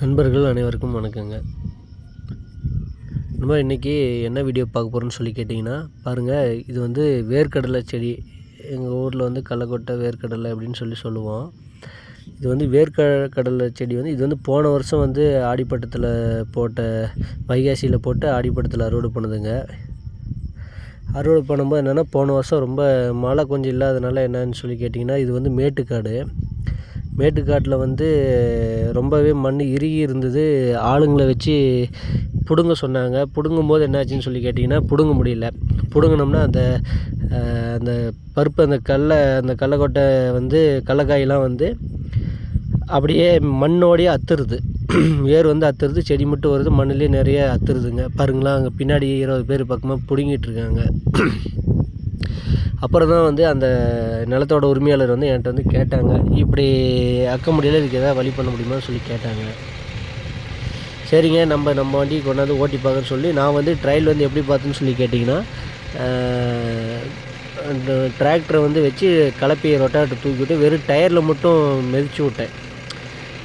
நண்பர்கள் அனைவருக்கும் வணக்கங்க. நம்ம இன்றைக்கி என்ன வீடியோ பார்க்க போகிறோம்னு சொல்லி கேட்டிங்கன்னா பாருங்கள் இது வந்து வேர்க்கடலை செடி. எங்கள் ஊரில் வந்து கடலக்கொட்டை வேர்க்கடலை அப்படின்னு சொல்லி சொல்லுவோம். இது வந்து வேர்க்க கடலை செடி வந்து இது வந்து போன வருஷம் வந்து ஆடிப்பட்டத்தில் போட்ட வைகாசியில் போட்டு ஆடிப்பட்டத்தில் அறுவடை பண்ணுதுங்க. அறுவடை பண்ணும்போது என்னென்னா போன வருஷம் ரொம்ப மழை கொஞ்சம் இல்லாதனால என்னன்னு சொல்லி கேட்டிங்கன்னா இது வந்து மேட்டுக்காடு. மேட்டுக்காட்டில் வந்து ரொம்பவே மண் இறுகி இருந்தது. ஆளுங்களை வச்சு பிடுங்க சொன்னாங்க. பிடுங்கும்போது என்னாச்சுன்னு சொல்லி கேட்டிங்கன்னா பிடுங்க முடியல. பிடுங்கினோம்னா அந்த அந்த பருப்பு அந்த கடல அந்த கடலக்கொட்டை வந்து கடலக்காயெலாம் வந்து அப்படியே மண்ணோடையே அத்துருது. வேர் வந்து அத்துருது செடி மட்டும் வருது மண்ணுலேயே நிறைய அத்துருதுங்க. பாருங்களா அங்கே பின்னாடி இருபது பேர் பக்கமாக பிடுங்கிட்டு இருக்காங்க. அப்புறம் தான் வந்து அந்த நிலத்தோட உரிமையாளர் வந்து என்கிட்ட வந்து கேட்டாங்க. இப்படி அக்க முடியல இதுக்கு எதாவது வழி பண்ண முடியுமான்னு சொல்லி கேட்டாங்க. சரிங்க நம்ம நம்ம வண்டி கொண்டாந்து ஓட்டி பார்க்குறேன்னு சொல்லி நான் வந்து ட்ரையல் வந்து எப்படி பார்த்தேன்னு சொல்லி கேட்டிங்கன்னா அந்த டிராக்டரை வந்து வச்சு கலப்பையை ரொட்டாட்டை தூக்கிவிட்டு வெறும் டயரில் மட்டும் மிதிச்சு விட்டேன்.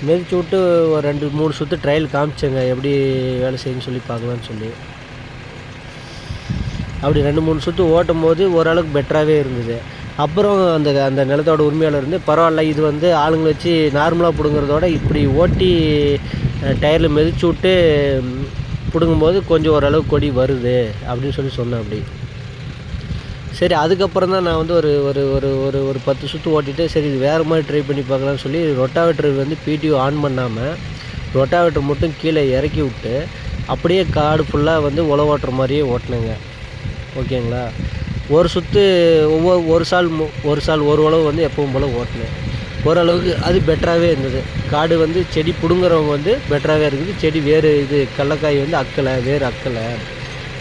மிதிச்சு விட்டு ஒரு ரெண்டு மூணு சுற்று ட்ரையல் காமிச்சேங்க எப்படி வேலை செய்யுன்னு சொல்லி பார்க்கலான்னு சொல்லி. அப்படி ரெண்டு மூணு சுற்று ஓட்டும் போது ஓரளவுக்கு பெட்டராகவே இருந்தது. அப்புறம் அந்த அந்த நிலத்தோட உரிமையாளர் வந்து பரவாயில்ல இது வந்து ஆளுங்களை வச்சு நார்மலாக பிடுங்குறதோட இப்படி ஓட்டி டயரில் மிதிச்சு விட்டு பிடுங்கும்போது கொஞ்சம் ஓரளவுக்கு கொடி வருது அப்படின்னு சொல்லி சொன்னேன் அப்படி. சரி அதுக்கப்புறம் தான் நான் வந்து ஒரு ஒரு ஒரு ஒரு ஒரு பத்து சுற்று ஓட்டிட்டு சரி இது வேறு மாதிரி ட்ரை பண்ணி பார்க்கலாம்னு சொல்லி ரொட்டாவேட்டர் வந்து பிடிஓ ஆன் பண்ணாமல் ரொட்டாவேட்டர் மட்டும் கீழே இறக்கி விட்டு அப்படியே காடு ஃபுல்லாக வந்து உழவு ஓட்டுற மாதிரியே ஓட்டினேங்க. ஓகேங்களா? ஒரு சுற்று ஒவ்வொரு ஒரு சால் ஒரு சால் ஒரு உழவு வந்து எப்பவும் போல் ஓட்டினேன் ஓரளவுக்கு அது பெட்டராகவே இருந்தது. காடு வந்து செடி பிடுங்குறவங்க வந்து பெட்டராகவே இருக்குது. செடி வேறு இது கடலக்காய் வந்து அக்கலை வேறு அக்கலை.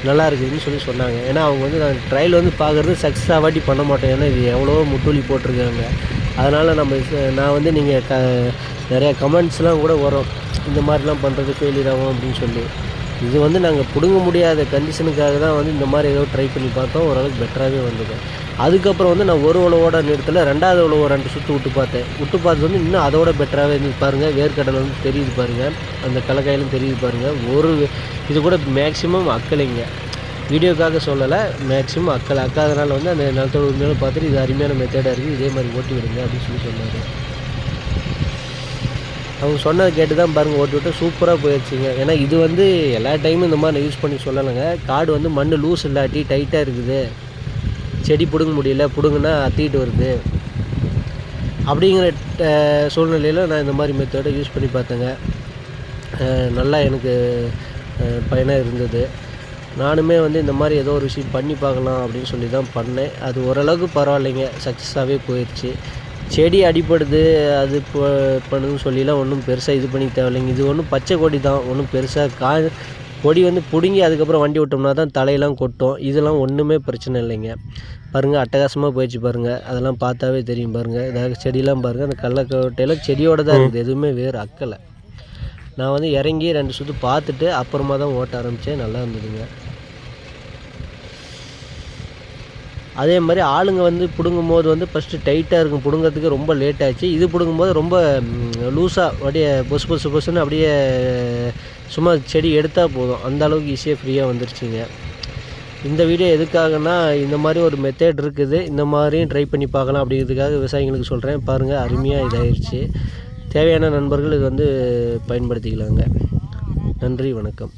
நல்லா இருக்குதுன்னு சொல்லி சொன்னாங்க. ஏன்னா அவங்க வந்து நான் ட்ரையல் வந்து பார்க்குறது சக்ஸஸ் ஆவாட்டி பண்ண மாட்டோம். ஏன்னா இது எவ்வளோ முட்டுவலி போட்டிருக்காங்க. அதனால் நம்ம நான் வந்து நீங்கள் க நிறையா கமெண்ட்ஸ்லாம் கூட வரும். இந்த மாதிரிலாம் பண்ணுறது ஃபெயிலியர் ஆகும் அப்படின்னு சொல்லி. இது வந்து நாங்கள் பிடுங்க முடியாத கண்டிஷனுக்காக தான் வந்து இந்த மாதிரி ஏதோ ட்ரை பண்ணி பார்த்தோம். ஓரளவுக்கு பெட்டராகவே வந்தது. அதுக்கப்புறம் வந்து நான் ஒரு உழவோட நிறுத்தல ரெண்டாவது உழவு ரெண்டு சுற்று விட்டு பார்த்தேன். விட்டு பார்த்து வந்து இன்னும் அதோட பெட்டராகவே இருந்து பாருங்கள் வேர்க்கடலை வந்து தெரியுது பாருங்கள் அந்த கலக்காயிலும் தெரியுது பாருங்கள் ஒரு இது கூட மேக்ஸிமம் அக்கலைங்க வீடியோக்காக சொல்லலை மேக்ஸிமம் அக்கல். அக்காதனால வந்து அந்த நிலத்தோட உண்மையிலும் பார்த்துட்டு இது அருமையான மெத்தடாக இருக்குது இதே மாதிரி ஓட்டி விடுங்க அப்படின்னு சொல்லி சொன்னார். அவங்க சொன்னதை கேட்டு தான் பாருங்கள் ஓட்டி விட்டு சூப்பராக போயிடுச்சுங்க. ஏன்னா இது வந்து எல்லா டைமும் இந்த மாதிரி யூஸ் பண்ணி சொல்லலைங்க. காடு வந்து மண் லூஸ் இல்லாட்டி டைட்டாக இருக்குது. செடி பிடுங்க முடியல பிடுங்குனா அத்திக்கிட்டு வருது. அப்படிங்கிற சூழ்நிலையில் நான் இந்த மாதிரி மெத்தடை யூஸ் பண்ணி பார்த்தேங்க. நல்லா எனக்கு பயனாக இருந்தது. நானுமே வந்து இந்த மாதிரி ஏதோ ஒரு விஷயம் பண்ணி பார்க்கலாம் அப்படின்னு சொல்லி தான் பண்ணேன். அது ஓரளவுக்கு பரவாயில்லைங்க. சக்ஸஸாகவே போயிடுச்சு செடி அடிப்படுது அது இப்போ பண்ணுதுன்னு சொல்லிலாம் ஒன்றும் பெருசாக இது பண்ணி தேவையில்லைங்க. இது ஒன்றும் பச்சை கொடி தான் ஒன்றும் பெருசாக கா கொடி வந்து பிடுங்கி அதுக்கப்புறம் வண்டி விட்டோம்னா தான் தலையெல்லாம் கொட்டும். இதெல்லாம் ஒன்றுமே பிரச்சனை இல்லைங்க. பாருங்கள் அட்டகாசமாக போயிடுச்சு பாருங்கள் அதெல்லாம் பார்த்தாவே தெரியும் பாருங்கள் இதாக செடியெல்லாம் பாருங்கள் அந்த கடலக்கொட்டையெல்லாம் செடியோட தான் இருக்குது. எதுவுமே வேறு அக்கலை. நான் வந்து இறங்கி ரெண்டு சுற்று பார்த்துட்டு அப்புறமா தான் ஓட்ட ஆரம்பித்தேன் நல்லா இருந்ததுங்க. அதே மாதிரி ஆளுங்க வந்து பிடுங்கும் போது வந்து ஃபஸ்ட்டு டைட்டாக இருக்கும். பிடுங்கிறதுக்கு ரொம்ப லேட் ஆச்சு. இது பிடுங்கும்போது ரொம்ப லூஸாக அப்படியே பொசு பொசு பொசுன்னு அப்படியே சும்மா செடி எடுத்தால் போதும். அந்த அளவுக்கு ஈஸியாக ஃப்ரீயாக வந்துருச்சுங்க. இந்த வீடியோ எதுக்காகனா இந்த மாதிரி ஒரு மெத்தேட் இருக்குது. இந்த மாதிரியும் ட்ரை பண்ணி பார்க்கலாம் அப்படிங்கிறதுக்காக விவசாயிகளுக்கு சொல்கிறேன் பாருங்கள் அருமையாக இதாகிடுச்சு தேவையான நண்பர்கள் இது வந்து பயன்படுத்திக்கலாங்க. நன்றி வணக்கம்.